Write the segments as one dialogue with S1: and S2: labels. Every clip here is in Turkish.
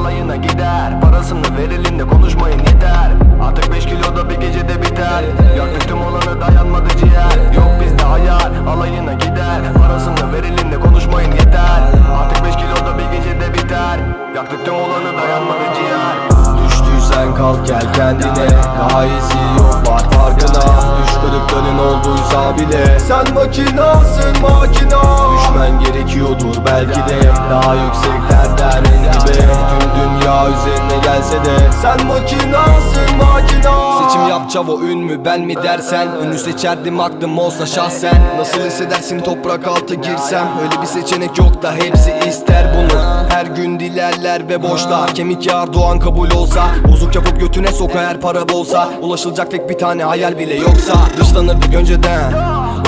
S1: alayına gider. Parasını verelim de konuşmayın yeter. Artık 5 kilo da bir gecede biter. Yaktık tüm olanı dayanmadı ciğer. Yok bizde hayal alayına gider. Parasını verelim de konuşmayın yeter. Artık 5 kilo da bir gecede biter. Yaktık tüm olanı dayanmadı ciğer. Düştüysen kalk gel kendine. Daha iyisi yok var farkına. Düş kırıkların olduysa bile. Sen makinasın makina. Düşmen gerekiyordur belki de. Daha yükseklerden en dibe gelse de. Sen makinasın makina. Seçim yap çavo ün mü ben mi dersen? Ünlü seçerdim aklım olsa şahsen. Nasıl hissedersin toprak altı girsem? Öyle bir seçenek yok da hepsi ister bunu. Her gün dilerler ve boşta. Kemik yağar doğan kabul olsa. Bozuk yapıp götüne soka her para bolsa. Ulaşılacak tek bir tane hayal bile yoksa. Dışlanırdık önceden.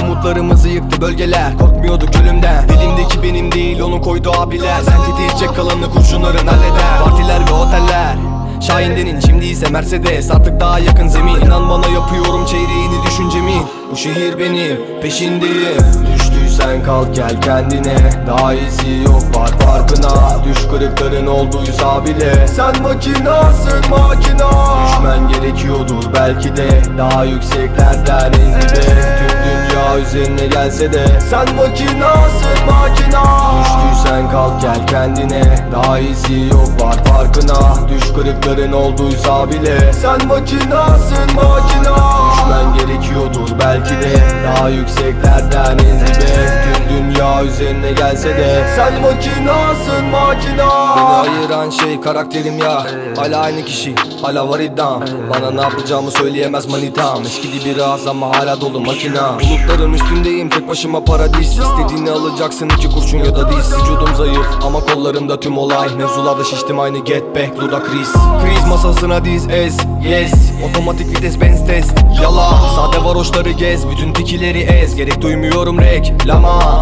S1: Umutlarımızı yıktı bölgeler. Korkmuyorduk ölümden Elimdeki benim değil onu koydu abiler. Sen titeyecek kalanı kurşunların halleder. Partiler ve oteller Şahindenin şimdi ise Mercedes. Artık daha yakın zemin. İnan bana yapıyorum çeyreğini düşüncemin Bu şehir benim peşindeyim Düştüysen kalk gel kendine. Daha iyisi yok var farkına. Düş kırıkların olduysa bile. Sen makinasın makina. Düşmen gerekiyordur belki de. Daha yükseklerden en dibe Tüm dünya üzerine gelse de. Sen makinasın makina. Düştüysen kalk gel kendine Daha iyisi yok var farkına. Düş kırıkların olduysa bile. Sen makinasın makina. Düşmen gerekiyordur belki de. Daha yükseklerden en dibe Tüm dünya üzerine gelse de. Sen makinasın makina. Beni ayıran şey karakterim ya. Hala aynı kişi hala var iddiam. Bana ne yapacağımı söyleyemez manitam. Eskidi biraz ama hala dolu makina. Bulutların üstündeyim tek başıma paradis. İstediğini alacaksın iki kurşun ya da diz. Vücudum zayıf ama kollarımda tüm olay. Mevzularda şiştim aynı get back dudak kriz Kriz masasına diz ez yes. Otomatik vites benz test. Yala sade varoşları gez. Bütün tikileri ez. Gerek duymuyorum reklama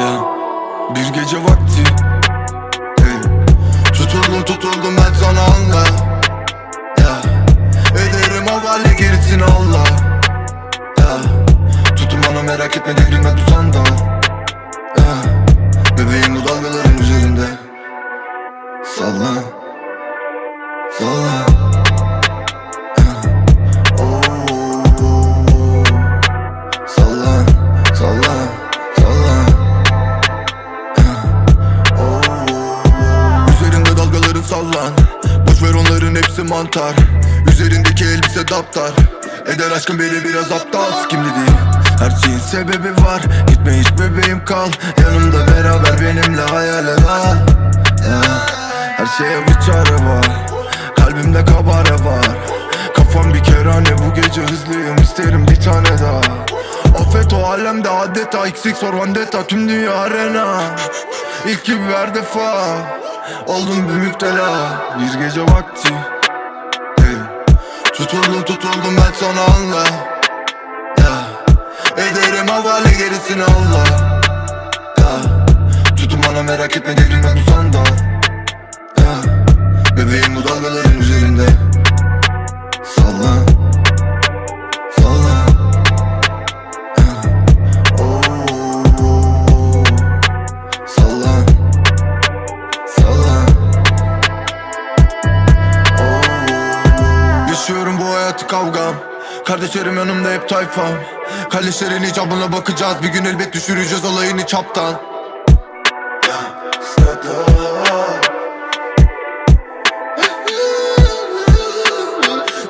S2: Ya. Bir gece vakti dalgaların sallan Boş ver onların hepsi mantar. Üzerindeki elbise daptar. Eder aşkın beni biraz aptal. Kimli değil her şeyin sebebi var. Gitme hiç bebeğim kal. Yanımda beraber benimle hayale kal Her şeye bir çare var. Kalbimde kabare var. Kafam bir kerane bu gece hızlıyım. İsterim bir tane daha. Affet o alemde adeta. X for vendetta. Tüm dünya arena. İlk gibi her defa Oldum bir müptela Bir gece vakti hey. Tutuldum tutuldum ben sana anla ya. Ederim havale gerisini Allah ya. Tutun bana merak etme devrilme bu sandal ya. Bebeğim bu dalgaların üzerinde Kardeşlerim yanımda hep tayfam Kalleşlerin icabına bakacağız. Bir gün elbet düşüreceğiz olayını çaptan.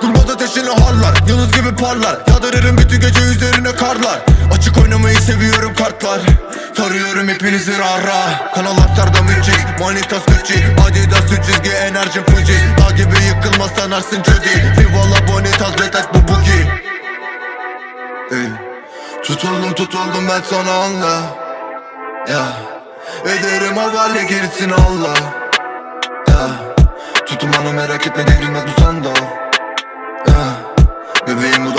S2: Durmadı ateşini harlar Yıldız gibi parlar. Yağdırırım bütün gece üzerine karlar. Açık oynamayı seviyorum kartlar hepinizi rara Kanal Aksar'da müthiş Manitas Gucci Adidas 3 çizgi enerjim Fuji Dağ gibi yıkılmaz sanarsın Judy Rivala Bonitas Betek bu bugi Ey. Tutuldum tutuldum ben sana anla. Ya Ederim havale gerisini Allah. Ya Tutun bana merak etme devrilmez bu sandal. Ya Bebeğim bu